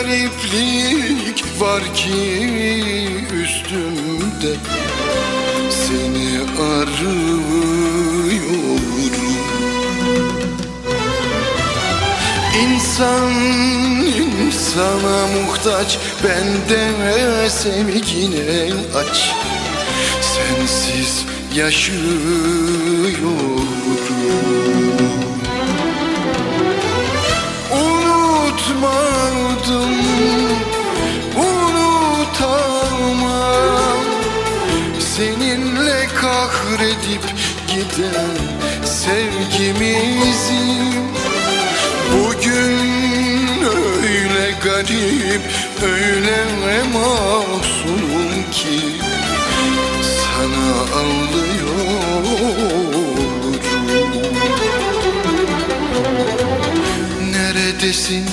Gariplik var ki üstümde. Seni arıyorum. İnsan insana muhtaç Ben de sevgine aç. Sensiz yaşıyorum kahredip giden sevgimizi. Bugün öyle garip, öyle mahzunum ki. Sana ağlıyorum Neredesin,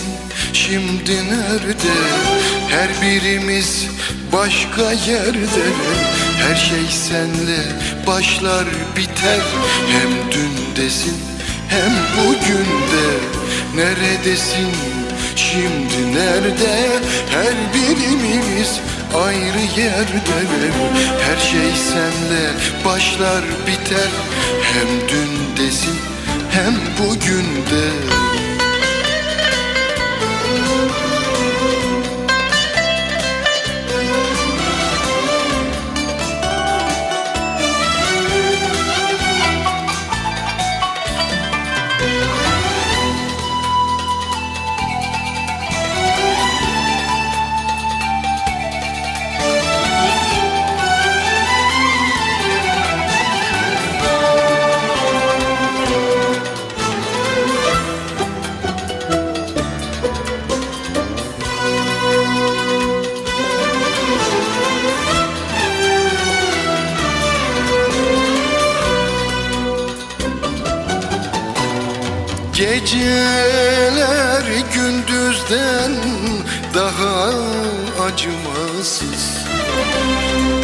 şimdi nerede? Her birimiz başka yerde. Her şey senle başlar biter. Hem dündesin hem bugünde. Neredesin, şimdi nerede? Her birimiz ayrı yerde. Her şey senle başlar biter. Hem dündesin hem bugünde Geceler gündüzden daha acımasız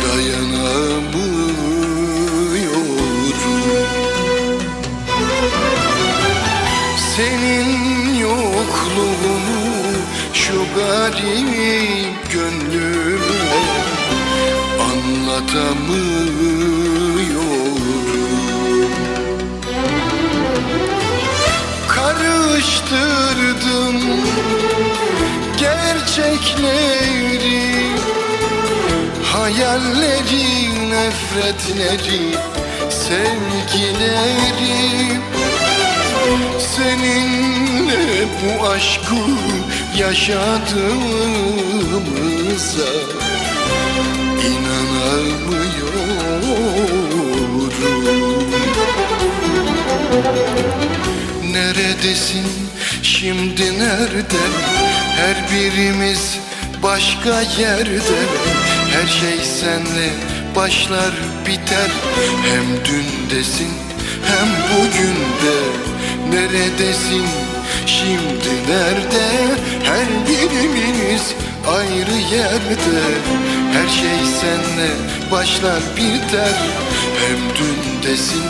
Dayanamıyorum. Senin yokluğunu şu garip gönlüme Karıştırdım gerçekleri Hayalleri, nefretleri, sevgileri. Seninle bu aşkı yaşadığımıza Neredesin? Şimdi nerede? Her birimiz başka yerde. Her şey senle başlar biter. Hem dündesin hem bugünde Neredesin? Şimdi nerede? Her birimiz ayrı yerde. Her şey senle başlar biter. Hem dündesin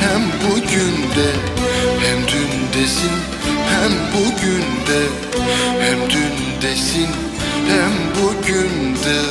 hem bugünde Hem dündesin hem bugünde Hem dündesin hem bugünde